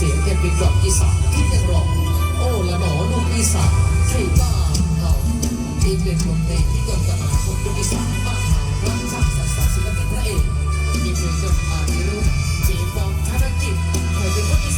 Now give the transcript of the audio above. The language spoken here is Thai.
เสียงแกเป็นดอกอีสานที่ยังรอโอ้ละหนอลูกอีสานให้บ้าเขาอีกเป็นบทเพลงที่ต้อดกับมาของอีสานบ้านเขารักชาติศาสนาศิลปินพระเอกมีเพลงกับมาที่รู้เจมบองธนกิจเคยเป็นคนอีสาน